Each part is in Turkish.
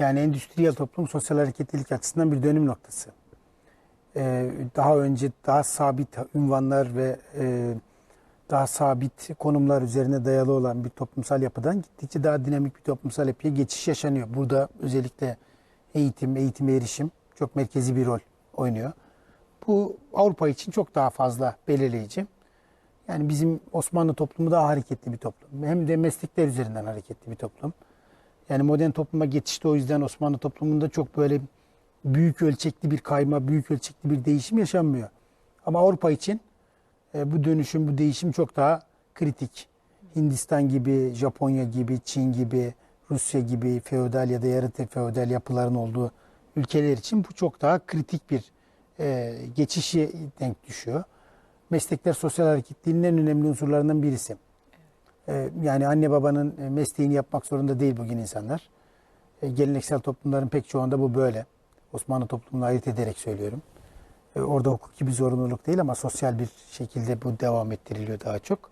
Yani endüstriyel toplum sosyal hareketlilik açısından bir dönüm noktası. Ee, daha önce daha sabit ünvanlar ve e, daha sabit konumlar üzerine dayalı olan bir toplumsal yapıdan gittikçe daha dinamik bir toplumsal yapıya geçiş yaşanıyor. Burada özellikle eğitim, eğitime erişim çok merkezi bir rol oynuyor. Bu Avrupa için çok daha fazla belirleyici. Yani bizim Osmanlı toplumu daha hareketli bir toplum. Hem de meslekler üzerinden hareketli bir toplum. Yani modern topluma geçişte o yüzden Osmanlı toplumunda çok böyle büyük ölçekli bir kayma, büyük ölçekli bir değişim yaşanmıyor. Ama Avrupa için e, bu dönüşüm, bu değişim çok daha kritik. Hindistan gibi, Japonya gibi, Çin gibi, Rusya gibi feodal ya da yarı feodal yapıların olduğu ülkeler için bu çok daha kritik bir e, geçişe denk düşüyor. Meslekler sosyal hareketliliğinin en önemli unsurlarından birisi. E, yani anne babanın e, mesleğini yapmak zorunda değil bugün insanlar. E, geleneksel toplumların pek çoğunda bu böyle. Osmanlı toplumunu ayırt ederek söylüyorum. Orada hukuki bir zorunluluk değil ama sosyal bir şekilde bu devam ettiriliyor daha çok.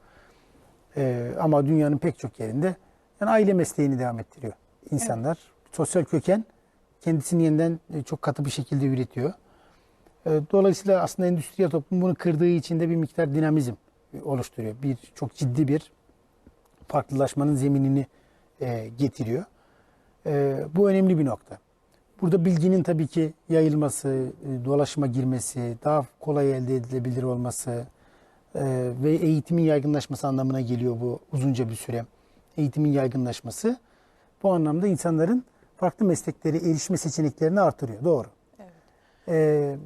Ama dünyanın pek çok yerinde yani aile mesleğini devam ettiriyor insanlar. Sosyal köken kendisini yeniden çok katı bir şekilde üretiyor. Dolayısıyla aslında endüstriyel toplum bunu kırdığı için de bir miktar dinamizm oluşturuyor. Bir çok ciddi bir farklılaşmanın zeminini e, getiriyor. E, bu önemli bir nokta. Burada bilginin tabii ki yayılması, e, dolaşıma girmesi, daha kolay elde edilebilir olması e, ve eğitimin yaygınlaşması anlamına geliyor bu uzunca bir süre. Eğitimin yaygınlaşması bu anlamda insanların farklı mesleklere erişme seçeneklerini artırıyor. Doğru. E,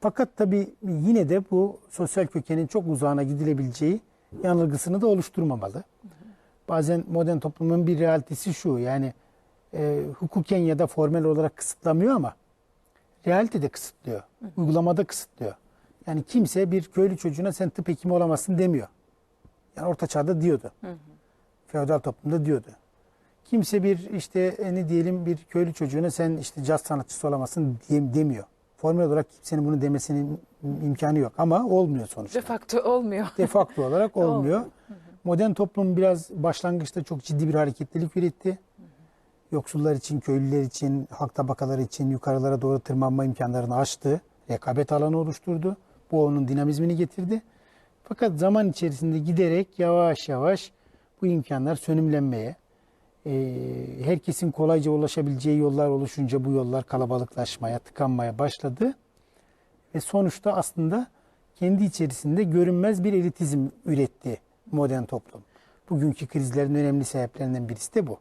fakat tabii yine de bu sosyal kökenin çok uzağına gidilebileceği yanılgısını da oluşturmamalı. Bazen modern toplumun bir realitesi şu yani e, hukuken ya da formel olarak kısıtlamıyor ama realite de kısıtlıyor. Uygulamada kısıtlıyor. Yani kimse bir köylü çocuğuna sen tıp hekimi olamazsın demiyor. Yani orta çağda diyordu. Feodal toplumda diyordu. Kimse bir işte e, ne diyelim bir köylü çocuğuna sen işte caz sanatçısı olamazsın demiyor. Formel olarak kimsenin bunu demesinin imkanı yok ama olmuyor sonuçta De facto olmuyor. de facto olarak olmuyor. Modern toplum biraz başlangıçta çok ciddi bir hareketlilik üretti. Yoksullar için, köylüler için, halk tabakaları için yukarılara doğru tırmanma imkanlarını açtı. Rekabet alanı oluşturdu. Bu onun dinamizmini getirdi. Fakat zaman içerisinde giderek yavaş yavaş bu imkanlar sönümlenmeye, e, herkesin kolayca ulaşabileceği yollar oluşunca bu yollar kalabalıklaşmaya, tıkanmaya başladı. Ve sonuçta aslında kendi içerisinde görünmez bir elitizm üretti modern toplum. Bugünkü krizlerin önemli sebeplerinden birisi de bu.